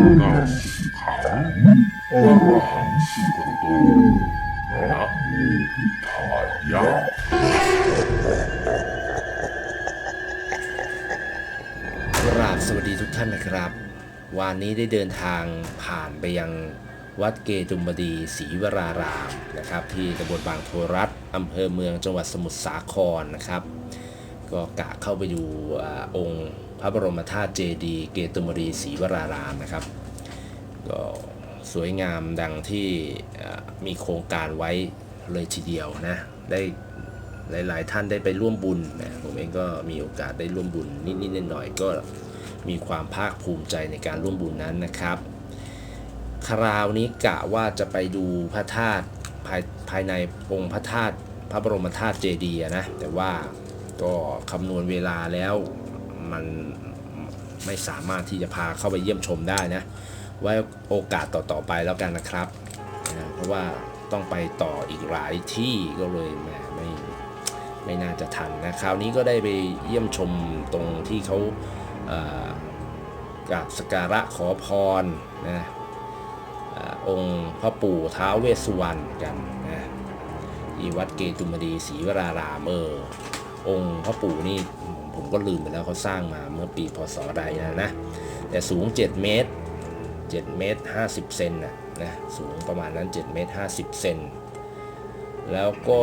นังขังวรหังสุขโตนะโมพุทธายะกราบสวัสดีทุกท่านนะครับ วันนี้ได้เดินทางผ่านไปยังวัดเกตุมบดีศรีวรารามนะครับ ที่ตำบลบางโทรัฐอำเภอเมืองจังหวัดสมุทรสาครนะครับ ก็กะเข้าไปดูอองค์ พระบรมธาตุเจดีย์เกตุมบดีศรีวรารามนะครับ ก็สวยงามดังที่มีโครงการไว้เลยทีเดียวนะ ได้หลาย ๆ ท่านได้ไปร่วมบุญนะผมเองก็มีโอกาสได้ร่วมบุญนิด ๆ หน่อย ๆ ก็มีความภาคภูมิใจในการร่วมบุญนั้นนะครับ คราวนี้กะว่าจะไปดูพระธาตุภายภายในองค์พระธาตุพระบรมธาตุเจดีย์นะ แต่ว่าก็คำนวณเวลาแล้ว มันไม่สามารถที่จะพาเข้าไปเยี่ยมชมได้นะ ไว้โอกาสต่อๆไปแล้วกันนะครับนะเพราะว่าต้องไปต่ออีกหลายที่ก็เลยแหมไม่ไม่น่าจะทันนะคราวนี้ก็ได้ไปเยี่ยมชมตรงที่เขากราบสการะขอพรนะองค์พระปู่ท้าวเวสสุวรรณกันนะที่วัดเกตุมดีศรีวรารามเออ องค์พระปู่นี่ผมก็ลืมไปแล้วเขาสร้างมาเมื่อปีพศใดนะนะ แต่สูง 7 เมตร 7 เมตร 50 เซนนะนะสูงประมาณนั้น 7 เมตร 50 เซนแล้วก็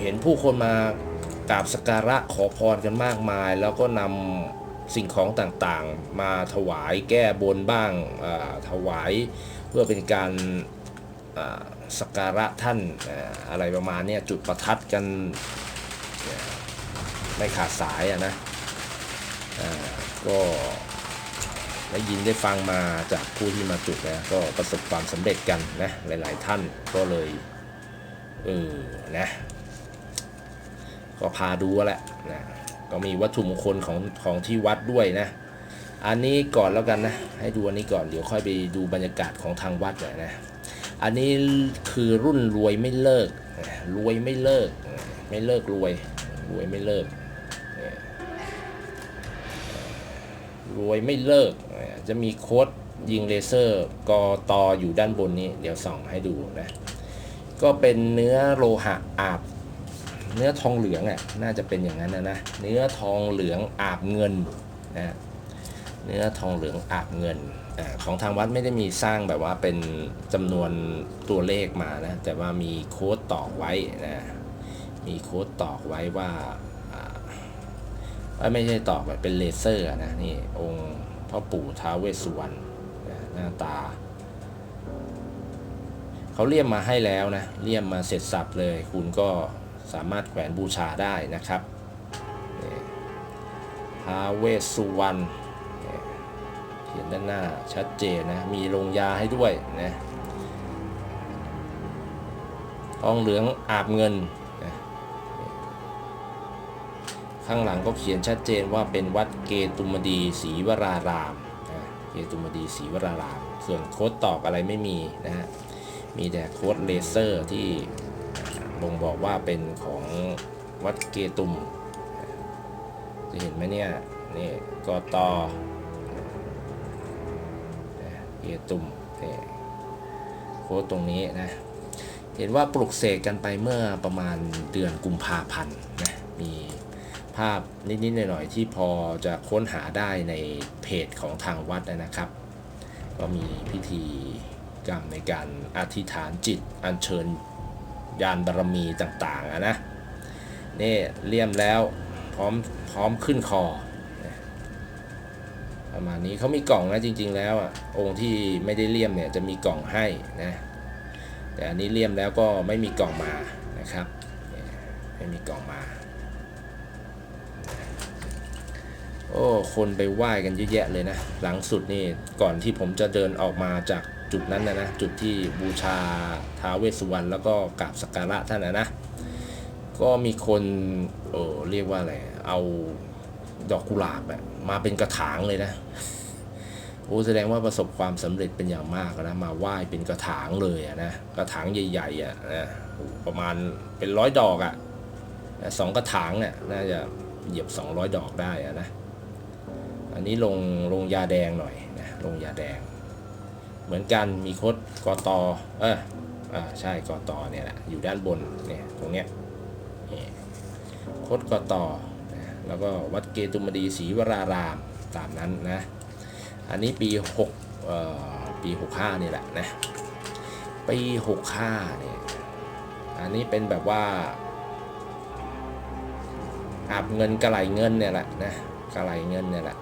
เห็นผู้คนมากราบสกการะขอพรกันมากมาย แล้วก็นำสิ่งของต่างๆ มาถวายแก้บนบ้างาถวายเพื่อเป็นการาสักการะท่านอาอะไรประมาณนี้จุดประทัดกัน ไม่ขาดสายอะนะก็ได้ยินได้ฟังมาจากผู้ที่มาจุดนะก็ประสบความสำเร็จกันนะหลาย ๆ ท่านก็เลยเออนะก็พาดูแหละนะก็มีวัตถุมงคลของของที่วัดด้วยนะ อันนี้ก่อนแล้วกันนะ ให้ดูอันนี้ก่อนเดี๋ยวค่อยไปดูบรรยากาศของทางวัดหน่อยนะ อันนี้คือรุ่นรวยไม่เลิกรวยไม่เลิก ไม่เลิกรวยรวยไม่เลิก รวยไม่เลิก จะมีโค้ดยิงเลเซอร์กอตออยู่ด้านบนนี้ เดี๋ยวส่องให้ดูนะ ก็เป็นเนื้อโลหะอาบ เนื้อทองเหลืองอะน่าจะเป็นอย่างนั้นนะนะ เนื้อทองเหลืองอาบเงินนะเนื้อทองเหลืองอาบเงินอของทางวัดไม่ได้มีสร้างแบบว่าเป็นจำนวนตัวเลขมานะ แต่ว่ามีโค้ดตอกไว้นะมีโค้ดตอกไว้ว่า ไม่ใช่ตอกแบบเป็นเลเซอร์นะนี่องค์พ่อปู่ท้าเวสสุวรรณหน้าตา เขาเลี่ยมมาให้แล้วนะเลี่ยมมาเสร็จสับเลย คุณก็สามารถแขวนบูชาได้นะครับท้าเวสสุวรรณเขียนด้านหน้าชัดเจนนะ มีลงยาให้ด้วยนะทองเหลืองอาบเงิน ข้างหลังก็เขียนชัดเจนว่าเป็นวัดเกตุมดีศรีวรารามนะเกตุมดีศรีวราราม ส่วนโค้ดตอกอะไรไม่มีนะฮะมีแต่โค้ดเลเซอร์ที่บ่งบอกว่าเป็นของวัดเกตุม จะเห็นไหมเนี่ยนี่กตเกตุมนี่โค้ดตรงนี้นะเห็นว่าปลุกเสกกันไปเมื่อประมาณเดือนกุมภาพันธ์นะมี ภาพนิดๆหน่อยๆที่พอจะค้นหาได้ในเพจของทางวัดนะครับ ก็มีพิธีกรรมในการอธิษฐานจิตอัญเชิญยานบารมีต่างๆนะนี่เลี่ยมแล้วพร้อมพร้อมขึ้นคอ ประมาณนี้เขามีกล่องนะจริง ๆ แล้วอะองค์ที่ไม่ได้เลี่ยมเนี่ยจะมีกล่องให้นะแต่อันนี้เลี่ยมแล้วก็ไม่มีกล่องมานะครับไม่มีกล่องมา โอ้คนไปไหว้กันเยอะแยะเลยนะ หลังสุดนี่ก่อนที่ผมจะเดินออกมาจากจุดนั้นนะนะ จุดที่บูชาท้าเวสสุวรรณแล้วก็กราบสักการะท่านนะนะ ก็มีคนเออเรียกว่าอะไร เอาดอกกุหลาบอะมาเป็นกระถางเลยนะ โอ้แสดงว่าประสบความสำเร็จเป็นอย่างมากนะ มาไหว้เป็นกระถางเลยอะนะ กระถางใหญ่ๆอะนะโอ้ประมาณเป็นร้อยดอกอะสองกระถางเนี่ยน่าจะเหยียบ 200 ดอกได้อะนะ อันนี้ลงลงยาแดงหน่อยนะลงยาแดง เหมือนกันมีโค้ดกอตเอออ่าใช่กอตเนี่ยแหละอยู่ด้านบนเนี่ยตรงเนี้ยโค้ดกอตนะแล้วก็วัดเกตุมดีศรีวรารามตามนั้นนะ อันนี้ปี6เอ่อปี 65นี่แหละนะปี 65เนี่ยอันนี้เป็นแบบว่าอาบเงินกระไหลเงินเนี่ยแหละนะกระไหลเงินเนี่ยแหละ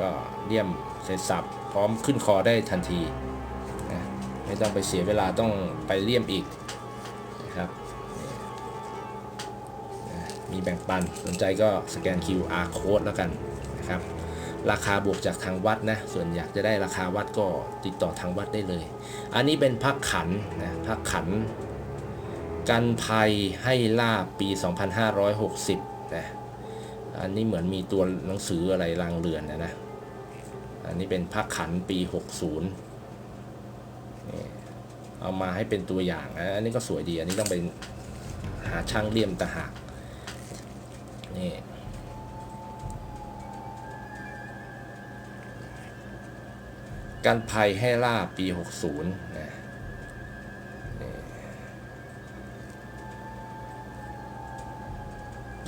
ก็เลี่ยมเสร็จสับพร้อมขึ้นคอได้ทันทีนะไม่ต้องไปเสียเวลาต้องไปเลี่ยมอีกนะครับมีแบ่งปันสนใจก็สแกน QR code แล้วกันนะครับราคาบวกจากทางวัดนะส่วนอยากจะได้ราคาวัดก็ติดต่อทางวัดได้เลย อันนี้เป็นพักขันนะพักขัน กันภัยให้ล่าบปี 2560นะอันนี้เหมือนมีตัวหนังสืออะไรรางเรือนนะนะ อันนี้เป็นพักขันปี 60นี่เอามาให้เป็นตัวอย่างนะอันนี้ก็สวยดี อันนี้ต้องเป็นหาช่างเลี่ยมตะหากนี่การภัยให้ล่าปี 60นะ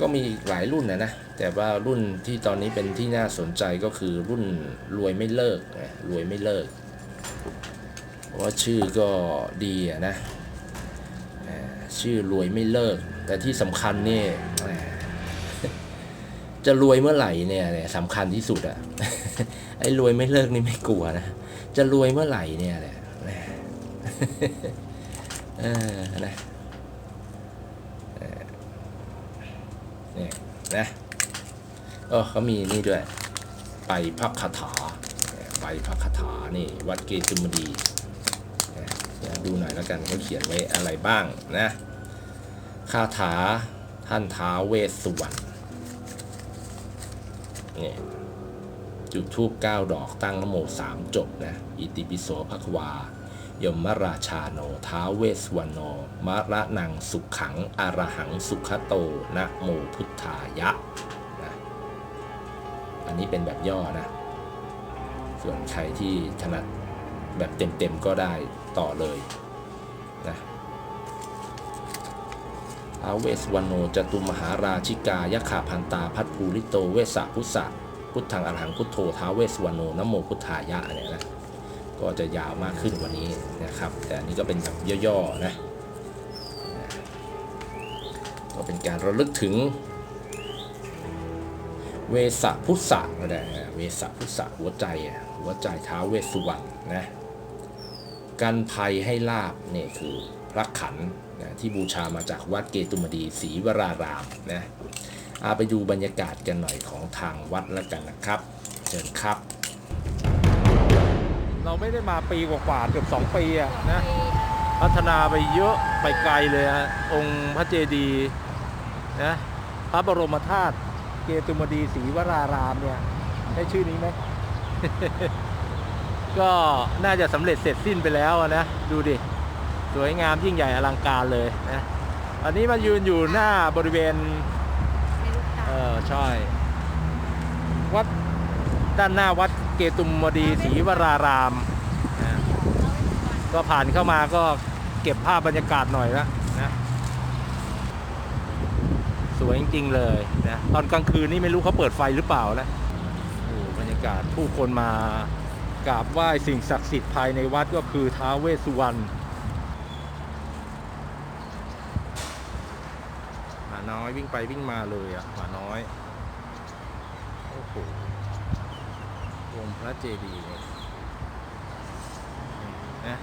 ก็มีอีกหลายรุ่นนะนะแต่ว่ารุ่นที่ตอนนี้เป็นที่น่าสนใจก็คือรุ่นรวยไม่เลิกนะรวยไม่เลิกเพราะว่าชื่อก็ดีนะชื่อรวยไม่เลิก แต่ที่สำคัญนี่จะรวยเมื่อไหร่เนี่ยสำคัญที่สุดอะไอ้รวยไม่เลิกนี่ไม่กลัวนะจะรวยเมื่อไหร่เนี่ยแหละนะเออเนี่นะเออเขามีนี่ด้วย ไปพักคาถา ไปพักคาถา นี่ วัดเกตุมดีนะดูหน่อยแล้วกันเขาเขียนไว้อะไรบ้างนะคาถาท่านท้าเวสสุวรรณนี่จุดทูบ9ดอกตั้งนโมสามจบนะ อิติปิโสภควา ยมราชาโนท้าเวสวรรณโนมะระนังสุขขังอรหังสุขโตนะโมพุทธายะนะอันนี้เป็นแบบย่อนะ ส่วนใครที่ถนัดแบบเต็มๆก็ได้ต่อเลยนะท้าเวสวรรณโนจตุมหาราชิกายะขาพันตาพัทภูริโตเวสสะพุทธะพุทธังอรหังพุทโธท้าเวสวรรณโนนะโมพุทธายะเนี่ยนะ ก็จะยาวมากขึ้นกว่านี้นะครับ แต่อันนี้ก็เป็นแบบย่อๆนะก็เป็นการระลึกถึง เวสะพุทธะก็ได้นะเวสะพุทธะหัวใจอะหัวใจท้าเวสสุวรรณนะกันภัยให้ลาบเนี่ยคือพระขันนะที่บูชามาจากวัดเกตุมดีศรีวรารามนะอาไปดูบรรยากาศกันหน่อยของทางวัดแล้วกันนะครับ เชิญครับ เราไม่ได้มาปีกว่าๆเกือบ2ปีอะนะพัฒนาไปเยอะไปไกลเลยฮะองค์พระเจดีย์นะพระบรมธาตุเกตุมดีศรีวรารามเนี่ยได้ชื่อนี้ไหม ก็น่าจะสำเร็จเสร็จสิ้นไปแล้วอะนะ ดูดิ สวยงามยิ่งใหญ่อลังการเลยนะอันนี้มายืนอยู่หน้าบริเวณ เออใช่ วัด ด้านหน้าวัดเกตุมดีศรีวรารามนะก็ผ่านเข้ามาก็เก็บภาพบรรยากาศหน่อยละนะสวยจริงๆเลยนะตอนกลางคืนนี่ไม่รู้เขาเปิดไฟหรือเปล่านะโอ้บรรยากาศผู้คนมากราบไหว้สิ่งศักดิ์สิทธิ์ภายในวัดก็คือท้าวเวสสุวรรณหมาน้อยวิ่งไปวิ่งมาเลยอะหมาน้อยโอ้โห องค์พระเจดีย์เนี่ยนะ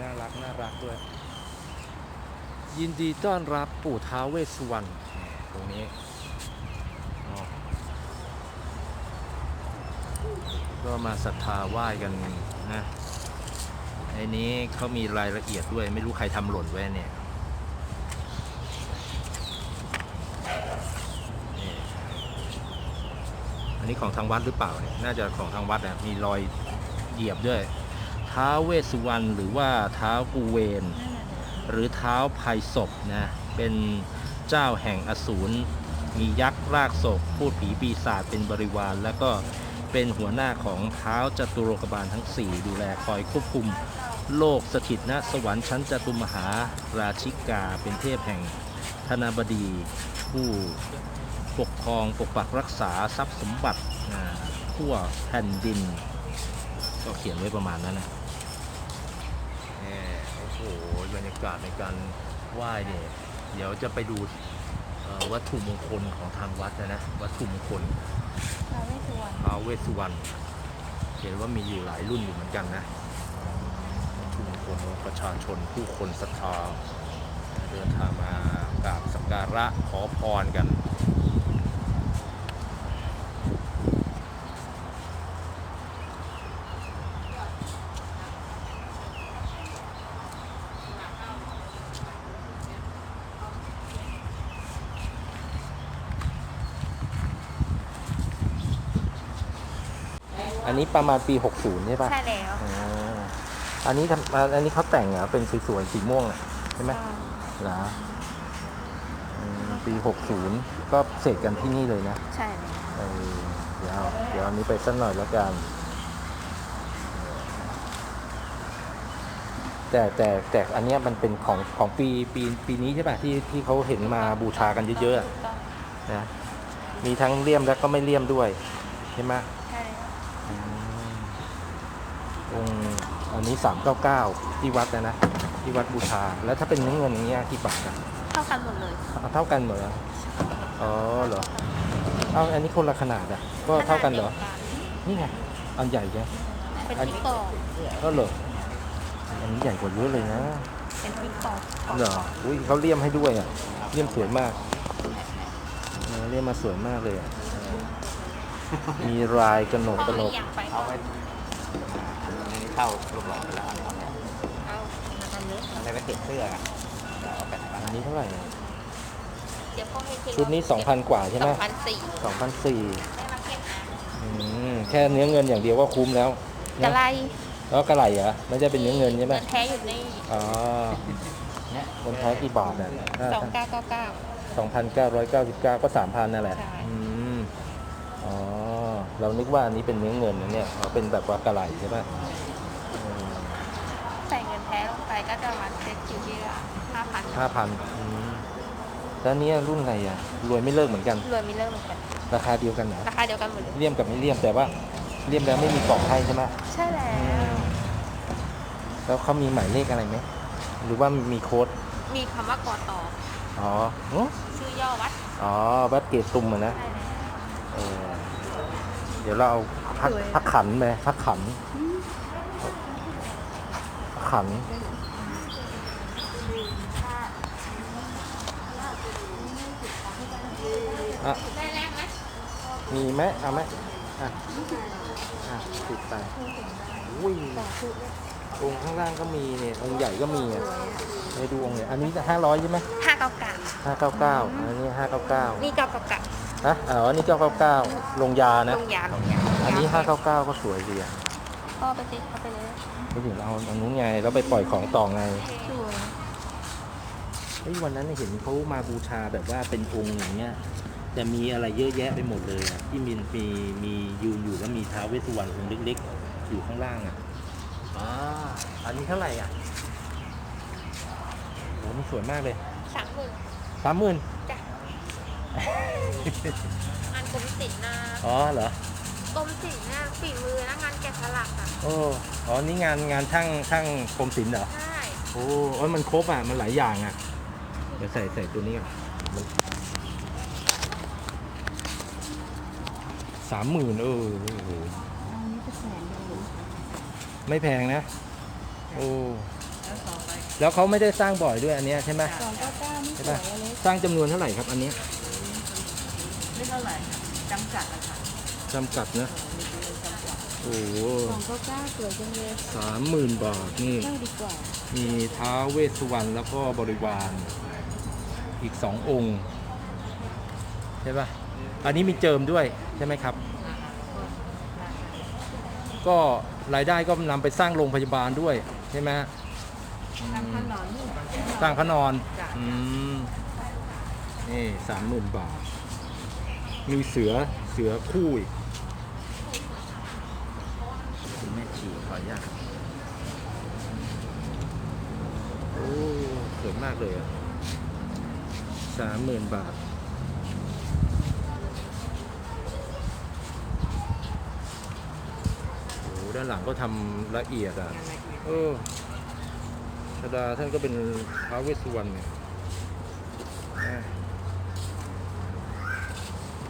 น่ารัก น่ารักด้วย ยินดีต้อนรับปู่ท้าวเวสสุวรรณตรงนี้ก็มาศรัทธาไหว้กันนะ อ้นี้เขามีรายละเอียดด้วย ไม่รู้ใครทำหล่นไว้เนี่ยอันนี้ของทางวัดหรือเปล่าเนี่ย น่าจะของทางวัดนะมีรอยเหยียบด้วย ท้าเวสสุวรรณหรือว่าท้ากูเวน หรือเท้าไพศพนะ เป็นเจ้าแห่งอสูร มียักษ์รากศพ พูดผีปีศาจเป็นบริวาร แล้วก็เป็นหัวหน้าของเท้าจตุโลกบาลทั้ง 4 ดูแลคอยควบคุม โลกสถิตณสวรรค์ชั้นจตุมหาราชิกา เป็นเทพแห่งธนาบดี ผู้ปกครองปกปักรักษาทรัพย์สมบัติอ่าทั่วแผ่นดิน ก็เขียนไว้ประมาณนั้นนะแหมโอ้โหบรรยากาศในการไหว้เนี่ยเดี๋ยวจะไปดูเอ่อวัตถุมงคลของทางวัดนะนะวัตถุมงคลท้าวเวสสุวรรณท้าวเวสสุวรรณเห็นว่ามีอยู่หลายรุ่นอยู่เหมือนกันนะ วัตถุมงคลของประชาชนผู้คนศรัทธาเดินทางมากราบสักการะขอพรกันอันนี้ประมาณปี 60 ใช่ปะใช่แล้ว อ๋ออันนี้ทำอ่าอันนี้เขาแต่งเหรอเป็นสวยๆสีม่วงอะใช่ไหมเหรออืมปี60ก็เสร็จกันที่นี่เลยนะใช่แล้วเออเดี๋ยวเดี๋ยวอันนี้ไปสักหน่อยแล้วกัน แต่แต่แต่อันเนี้ยมันเป็นของของปีปีปีนี้ใช่ป่ะที่ที่เขาเห็นมาบูชากันเยอะๆอะถูกต้องนะมีทั้งเลี่ยมแล้วก็ไม่เลี่ยมด้วยใช่ไหม ใช่แล้วอืมองค์ อันนี้สามเก้าเก้าที่วัดนะนะ ที่วัดบูชา แล้วถ้าเป็นเนื้อเงินอย่างเงี้ยกี่บาทอะเท่ากันหมดเลยเอาเท่ากันหมดเหรออ๋อเหรอเอาอันนี้คนละขนาดอะก็เท่ากันเหรอ นี่ไง อันใหญ่ใช่เป็นพริกปอกก็เหรออันนี้ใหญ่กว่าเยอะเลยนะ เป็นพริกปอกเหรอ อุ้ยเขาเลี่ยมให้ด้วยอะเลี่ยมสวยมากเออเลี่ยมมาสวยมากเลยอะเออมีลายกระหนกพอกระหนอีกกอย่างไป เอาไว้อันนี้เข้ารูปหล่อแล้วเอาเอาอันนี้แล้วก็ติดเสื้อกันเดี๋ยวเอาไปไหนบ้างอันนี้เท่าไหร่อะเดี๋ยวพ่อให้กิชุดนี้ 2,000 กว่าใช่ไหมสองพันสี่สองพันสี่ได้มาเก็บอะอืมแค่เนื้อเงินอย่างเดียวก็คุ้มแล้วกระไรแล้วกระไหล่เหรอไม่ใช่เป็นเนื้อเงินใช่ไหมเงินแท้อยู่ในอ๋อเงินแท้กี่บาทอะสองเก้าเก้าเก้าสองพันเก้าร้อยเก้าสิบเก้าก็สามพันนั่นแหละใช่ อืมอ๋อเรานึกว่าอันนี้เป็นเนื้อเงินนะเนี่ยอ๋อเป็นแบบว่ากระไหล่ใช่ไหมอืม ใส่เงินแท้ลงไป ก็จะมาเซ็ตอยู่ที่ห้าพันห้าพันอืมแล้วเนี้ยรุ่นอะไรอะ รวยไม่เลิกเหมือนกัน รวยไม่เลิกเหมือนกัน ราคาเดียวกันเหรอ ราคาเดียวกันหมดเลยเลี่ยมกับไม่เลี่ยมแต่ว่าเลี่ยมแล้วไม่มีกล่องให้ใช่ไหมใช่แล้ว แล้วเขามีหมายเลขอะไรไหม หรือว่ามีโค้ด มีคำว่ากอต่ออ๋ออื้อชื่อย่อวัด อ๋อ วัดเกตตุมอะนะใช่แล้วเออเดี๋ยวเราเอาพักสวยพักขันไปพักขันพักขัน อะได้แรกไหมมีไหมเอาไหมอะอะติดไปอุ้ยองค์ข้างล่างก็มีเนี่ยองค์ใหญ่ก็มีอะไปดูองค์เนี่ยอันนี้ห้าร้อยใช่ไหมห้าเก้าเก้าห้าเก้าเก้าอันนี้ห้าเก้าเก้านี่เก้าเก้าเก้านะอ๋ออันนี้เก้าเก้าเก้าลงยานะลงยาลงยาอันนี้ห้าเก้าเก้าก็สวยดีอะพ่อไปสิเอาไปเลยไปถึงเราอันนู้นไงแล้วไปปล่อยของต่อไงสวยเฮ้ยวันนั้นเห็นเขามาบูชาแบบว่าเป็นองค์อย่างเงี้ย แต่มีอะไรเยอะแยะไปหมดเลยอะที่มีมีมียืนอยู่แล้วมีท้าวเวสสุวรรณองค์เล็กๆ อยู่ข้างล่างอะอ๋ออันนี้เท่าไหร่อะโหมันสวยมากเลยสามหมื่นสามหมื่นจ้ะงานกรมศิลป์นะอ๋อเหรอกรมศิลป์นะฝีมือนะงานแกะสลักอะโอ้อ๋อนี่งานงานช่างช่างกรมศิลป์เหรอใช่โอ้โอ้ยมันครบอะมันหลายอย่างอะเดี๋ยวใส่ใส่ตัวนี้ก่อน สามหมื่นเออโอ้โหไม่แพงนะ โอ้แล้วเขาไม่ได้สร้างบ่อยด้วยอันเนี้ยใช่ไหมสองเก้าเก้านี่ใช่สวปะยเลยสร้างจำนวนเท่าไหร่ครับอันเนี้ยไม่เท่าไหร่จำกัดอะค่ะจำกัดนะโอ้โหสองเก้าเก้าสวยจังเลยสามหมื่นบาทนี่เท่าดีกว่ามีท้าวเวสสุวรรณแล้วก็บริวารอีกสององค์ ใช่ปะ อันนี้มีเจิมด้วยใช่ไหมครับ ก็รายได้ก็นำไปสร้างโรงพยาบาลด้วยใช่ไหมฮะทางถนนสร้างพระนอนจ้ะอืมนี่สามหมื่นบาท มีเสือเสือคู่อีกคุณแม่ชีขออนุญาตโอ้สวยมากเลยอะสามหมื่นบาท โอ้ ด้านหลังก็ทำละเอียดอะเออชดาท่านก็เป็นท้าวเวสสุวรรณเนี่ยอะ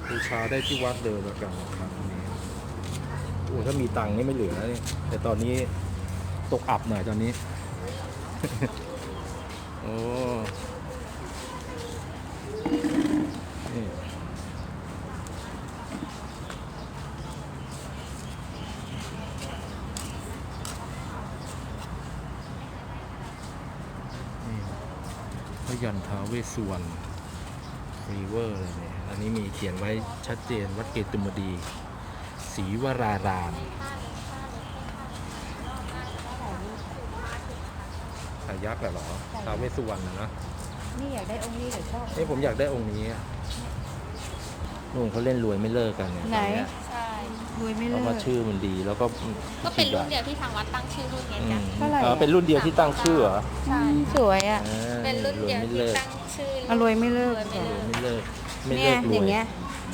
บูชาได้ที่วัดเลยแล้วกันนะครับอันนี้โอ้ถ้ามีตังค์นี่ไม่เหลือเลยแต่ตอนนี้ตกอับหน่อยตอนนี้ โอ้นี่นี่พ ยันท้าวเวสสุวรรณรีเวอร์เลยเนี่ย อันนี้มีเขียนไว้ชัดเจนวัดเกตุมดีศรีวรารามพายักษ์เหรอท้าวเวสสุวรรณนะนะนี่อยากได้องค์นี้หรือชอบนี่ผมอยากได้องค์นี้อะนู่นเขาเล่นรวยไม่เลิกกันเนี่ยไหน ตอนเยใช่รวยไม่เพเลิราะว่าก ชื่อมันดีแล้วก็ก็เป็นรุ่นเดียวที่ทางวัดตั้งชื่อรุ่นไงอืจ๊ะมเท่าไหร่ อ๋อเป็นรุ่นเดียวที่ตั้งชื่อเหรอใช่ สวยอะอ่าเป็นรุ่นรวยเดียวไม่ที่เลิกตั้งชื่อเอารวยไม่เลิกรวยไม่รเลิวยกไม่เลิกไม่เนี่เลิยกรอวย่างยเงี้ย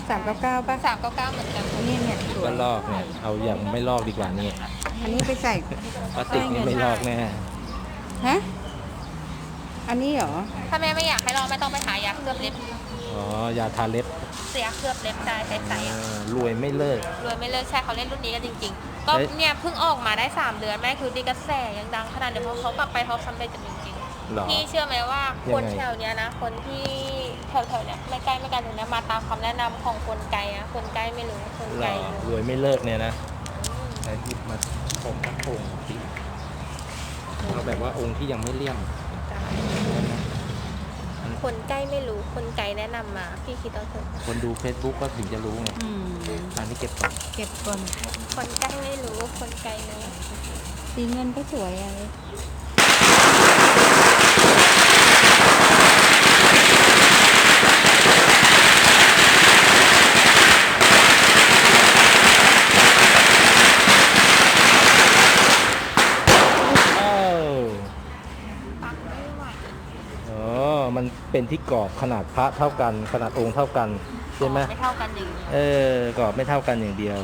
สามเก้าเก้าป่ะสามเก้าเก้าเหมือนกันอันนี้เนี่ยสวยก็ลอกเนี่ยเอาอย่างไม่ลอกดีกว่านี่อันนี้ไปใส่พลาสติกนี่ไม่ลอกแน่ฮะอันนี้เหรอถ้าแม่ไม่อยากให้ลองไม่ต้องไปหายาเคลือบเล็บ อ๋อ ยาทาเล็บเสียเคลือบเล็บได้ใช้ใส่อะอ่ารวยไม่เลิก รวยไม่เลิกใช่เขาเล่นรุ่นนี้กันจริง ๆ ก็เฮ้ย เนี่ยเพิ่งออกมาได้ 3 เดือนแม่คือดีกระแสยังดังขนาดเนี้ยเพราะเขากลับไปเขาสำเร็จจริงเหรอๆพี่เชื่อไหมว่ายังไงคนแถวเนี้ยนะ คนที่แถวๆเนี้ยไม่ใกล้ไม่ไกลตรงเนี้ยมาตามคำแนะนำของคนไกลอะคนใกล้ไม่รู้คนเหรไกลอรู้รวยไม่เลิกเนี่ยนะใช้หยิบมาชมพระองค์สิเอาแบบว่าองค์ที่ยังไม่เลี่ยม คนใกล้ไม่รู้คนไกลแนะนำมา พี่คิดเอาเถอะคนดู Facebook ก็ถึงจะรู้ไงอืมอันนี้เก็บก่อนเก็บก่อนคนใกล้ไม่รู้คนไกลรู้สีเงินก็สวยอะไร อ้าว ปักไม่ไหว อ๋อ มัน เป็นที่กรอบขนาดพระเท่ากัน ขนาดองค์เท่ากันใช่ไหมไม่เท่ากันอย่างนี้เออกรอบไม่เท่ากันอย่างเดียว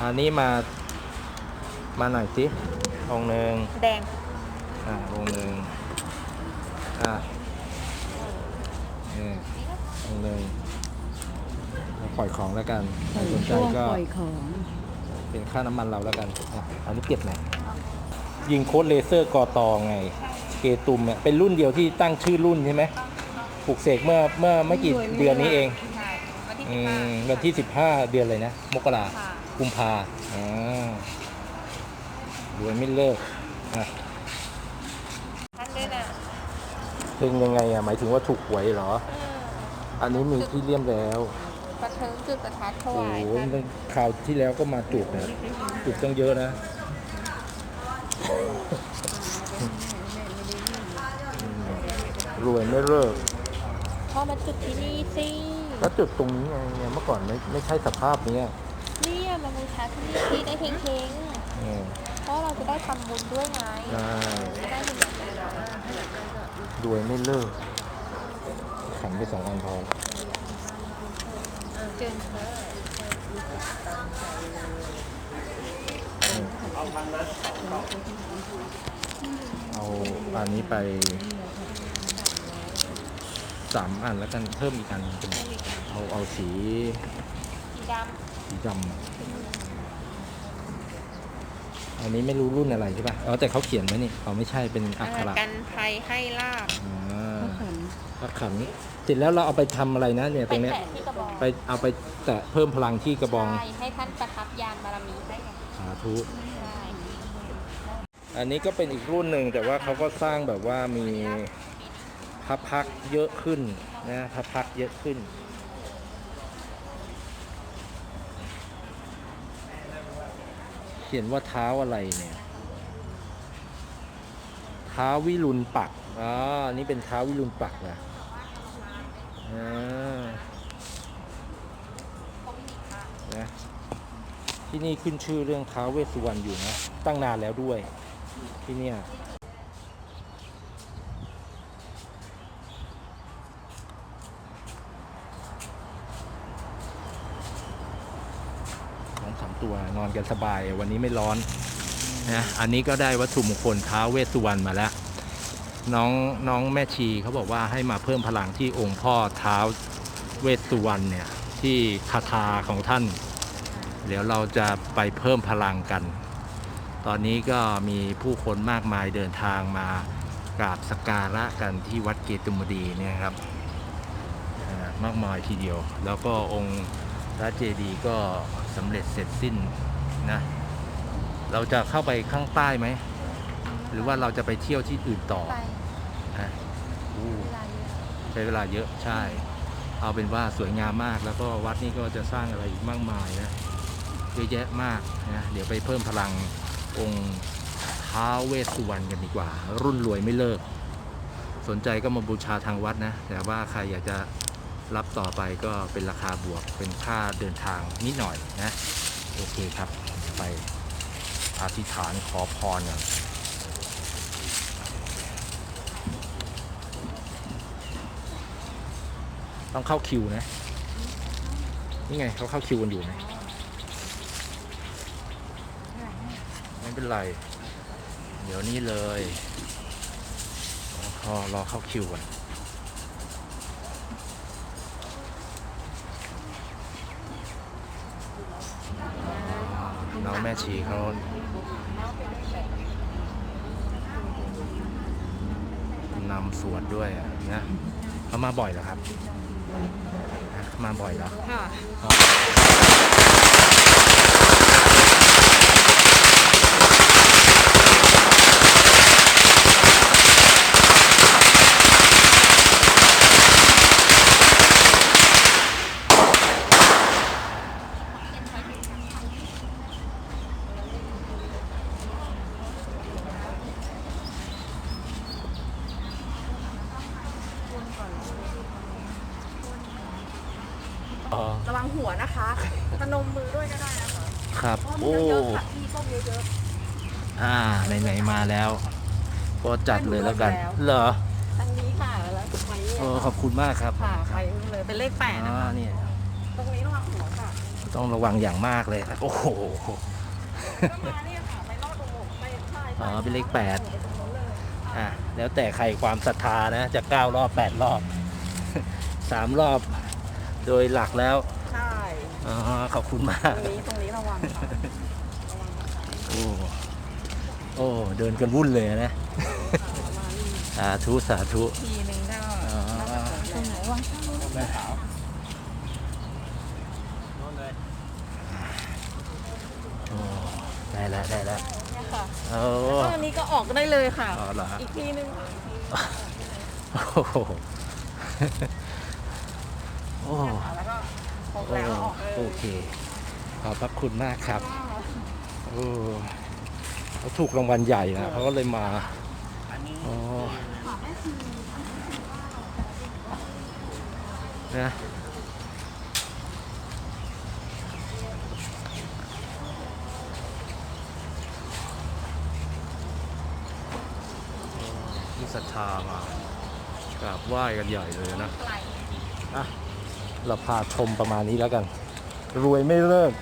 อันนี้มามาหน่อยสิองค์หนึ่งแดงอ่าองค์หนึ่งอ่าเออองค์หนึ่งเราปล่อยของแล้วกันใครสนใจช่วงก็ ปล่อยของเป็นค่าน้ำมันเราแล้วกันอะอันนี้เก็บไหนอยยิงโค้ดเลเซอร์กอตอไงเก ตุมเนี่ยเป็นรุ่นเดียวที่ตั้งชื่อรุ่นใช่ไหมปลูกเสกเมื่อเมื่อไม่กี่เดือนนี้เองใช่วันที่อืสิบห้ามวันที่ 15 เดือนเลยนะ มกราค่ะกุมภาอ่ารวยไม่เลิกอะท่านด้วยนะเป็นยังไงอะหมายถึงว่าถูกหวยเหรอ เอออันนี้มีที่เลี่ยมแล้วประเทิงจุดประทัดถโอ้วายโหท่านคราวที่แล้วก็มาจุดนะจุดตั้งเยอะนะ รวยไม่เลิกพ่อมาจุดที่นี่สิแล้วจุดตรงนี้ไงเนี่ยเมื่อก่อนไม่ไม่ใช่สภาพเนี้ยเนี่ยมาบูชาที่นี่ที่ได้เฮงอืมๆเพราะเราจะได้ทำบุญด้วยไงใช่จะได้บุญรวยไม่เลิกขันไปสองอันพอเจิญเธอเอาอันนี้ไป สามอันแล้วกันเพิ่มอีกอันหนึ่งเป็นเอาเอาสีสีดสีดำอะอันนี้ไม่รู้รุ่นอะไรใช่ป่ะอ๋อแต่เขาเขียนไว้นี่เขาไม่ใช่เป็นำอักขระกันภัยให้ลาบอ่าก็ขันพระขันเสร็จแล้วเราเอาไปทำอะไรนะ เนี่ยตไปรงเนี้ยแตะที่กระบอกไปเอาไปแตะเพิ่มพลังที่กระบองใช่ให้ท่านประทับยานบารมีให้ไงสาธุ ใช่อันนี้ก็เป็นอีกรุ่นหนึ่งแต่ว่าเขาก็สร้างแบบว่ามี พระพักเยอะขึ้นนะพระพักเยอะขึ้น เขียนว่าเท้าอะไรเนี่ยเท้าวิรุณปักอ๋อนี่เป็นท้าวิรุณปักนะอ่านะ ที่นี่ขึ้นชื่อเรื่องท้าเวสสุวรรณอยู่นะ ตั้งนานแล้วด้วย ที่เนี่ย สองสามตัวน อนกันสบาย วันนี้ไม่ร้อนนะอันนี้ก็ได้วัตถุมงคลท้าเวสสุวรรณมาแล้ว น้องน้องแม่ชีเขาบอกว่าให้มาเพิ่มพลังที่องค์พ่อท้าเวสสุวรรณเนี่ยที่คาถาของท่าน เดี๋ยวเราจะไปเพิ่มพลังกัน ตอนนี้ก็มีผู้คนมากมายเดินทางมากราบสักการะกันที่วัดเกตุมดีเนี่ยครับมากมายทีเดียว แล้วก็องค์พระเจดีย์ก็สำเร็จเสร็จสิ้น นะ เราจะเข้าไปข้างใต้ไหม หรือว่าเราจะไปเที่ยวที่อื่นต่อไปฮะอู้เวลาเยอะใช้เวลาเยอะใช่ เอาเป็นว่าสวยงามมากแล้วก็วัดนี้ก็จะสร้างอะไรอีกมากมายนะเยอะแยะมากนะเดี๋ยวไปเพิ่มพลังองค์ท้าวเวสสุวรรณกันดีกว่า รุ่นรวยไม่เลิก สนใจก็มาบูชาทางวัดนะ แต่ว่าใครอยากจะรับต่อไปก็เป็นราคาบวกเป็นค่าเดินทางนิดหน่อยนะ โอเคครับ ไปอธิษฐานขอพรกันต้องเข้าคิวนะ นี่ไงเขาเข้าคิวกันอยู่นะไม่เป็นไร เดี๋ยวนี้เลยรอรอเข้าคิวก่อนน้องแม่ ชีเขานำสวดด้วยอะนะเขามาบ่อยเหรอครับฮะมาบ่อยเหรอค่ะ อ๋ออ๋อ ระวังหัวนะคะพนมมือด้วยก็ได้นะคะ ครับ เพราะมี โอ้ เยอะๆค่ะที่ส้มเยอะ อ่าไหนๆมา แล้ว ก็จัดเลยแล้วกันให้หนูเริ่มแล้วเหรอๆทางนี้ค่ะแล้วไปเนี่ยเออขอบคุณมากครับค่ะไปนู่นเลยเป็นเลขแปดอ๋นะอคะเนี่ยตรงนี้ระวังหัวค่ะต้องระวังอย่างมากเลยครับโอ้โห ก็มาเนี่ยค่ะไปรอดตรงหมกไปใช่อ๋อเป็นเลขแปดไปตรงนู้นเลยอะแล้วแต่ใครความศรัทธานะ จะเก้ารอบแปดรอบ สามรอบโดยหลักแล้วใช่อ๋อขอบคุณมาตกรงนี้ตรงนี้ระวังค่ะโอ้ โอ้ เดินกันวุ่นเลยนะ สาธุ สาธุ ทีนึงก็อ๋อตรงไหนวางข้างนู้นแม่ขาวโอ้ได้แล้วได้แล้วเนี่ยค่ะโอ้ก็อันนี้ก็ออกได้เลยค่ะอ๋อเหรออีกทีนึงค่ะโอ้โหโอ้แล้วก็ครบโอ้แล้วออกเลย โอเค ขอบพระคุณมากครับ โอ้ เขาถูกรางวัลใหญ่นะเขาก็เลยมาอ๋อนะที่ศรัทธามากราบไหว้กันใหญ่เลยนะ อะ เราพาชมประมาณนี้แล้วกัน รวยไม่เลิก